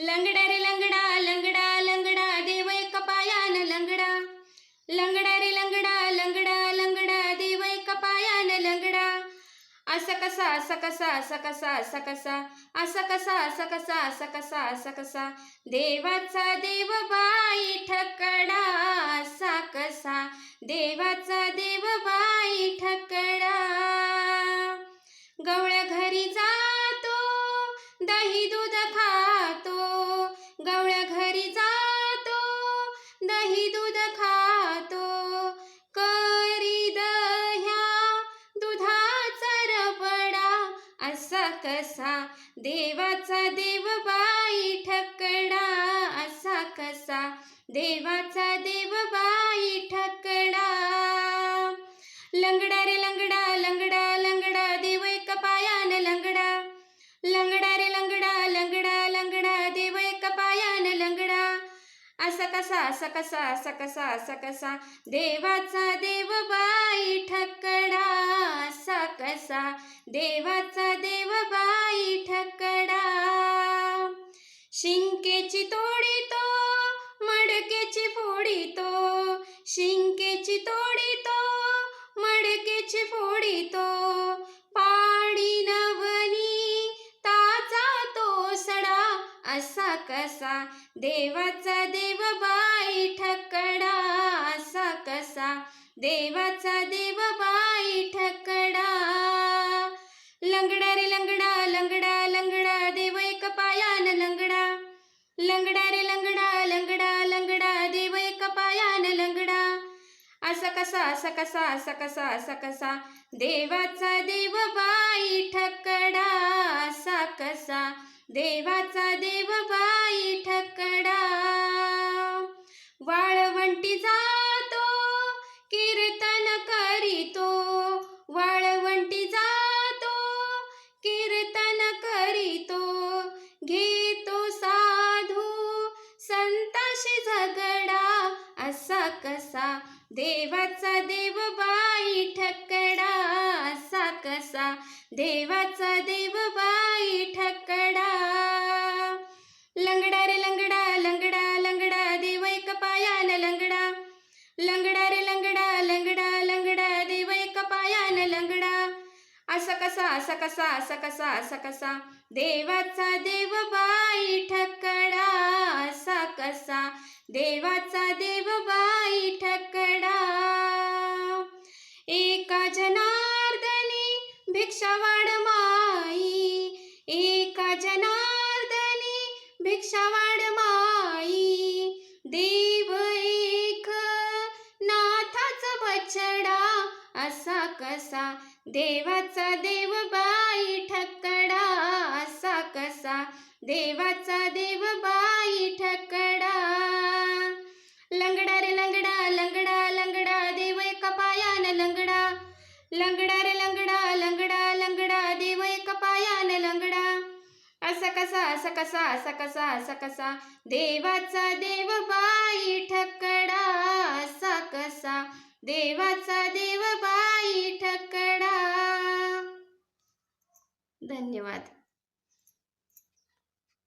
लंगडा रे लंगडा लंगडा लंगडा देव एक पायान लंगडा. लंगडा रे लंगडा लंगडा लंगडा देव एक पायान लंगडा. असा कसा असा कसा असा कसा असा कसा असा कसा असा कसा असा कसा असा कसा. देवाचा देव बाई ठकडा असा कसा. देवाचा देव दही दूध खातो करी दह्या दुधाचा रबडा. असा कसा देवाचा देव बाई ठकडा असा कसा देवाचा देव असा कसा असा कसा असा कसा असा कसा. देवाचा देव बाई ठकडा असा कसा. देवाचा देव बाई ठकडा शिंकेची तोडी तो मडकेची फोडी तो शिंकेची तोडी कसा? देवाचा देव बाई ठकडा असा कसा? देवाचा देव बाई ठकडा. लंगडा रे लंगडा लंगडा लंगडा देव एक पायान लंगडा. लंगडा रे लंगडा लंगडा लंगडा देव एक पायान लंगडा. असा कसा असा कसा असा कसा असा कसा? देवाचा देव बाई ठकडा असा कसा? देवाचा देव बाई देवाचा देव बाई ठकडा असा कसा? देवाचा देव बाई ठकडा. लंगडा रे लंगडा लंगडा लंगडा देव एक पायान लंगडा. लंगडा लंगडा असा कसा असा कसा असा कसा असा कसा. देवाचा देव बाई ठकडा असा कसा. देवाचा देव बाई ठकडा. एका जनार्दनी भिक्षावाड माई. एका जनार्दनी भिक्षावाड देवाचा देव बाई ठकडा असा कसा? देवाचा देव बाई ठकडा. लंगडा रे लंगडा लंगडा लंगडा देव एका पायान लंगडा. लंगडा रे लंगडा लंगडा लंगडा देव एका पायान लंगडा. असा कसा असा कसा असा कसा असा कसा? देवाचा देव बाई ठकडा असा कसा? देवाचा देव बाई धन्यवाद.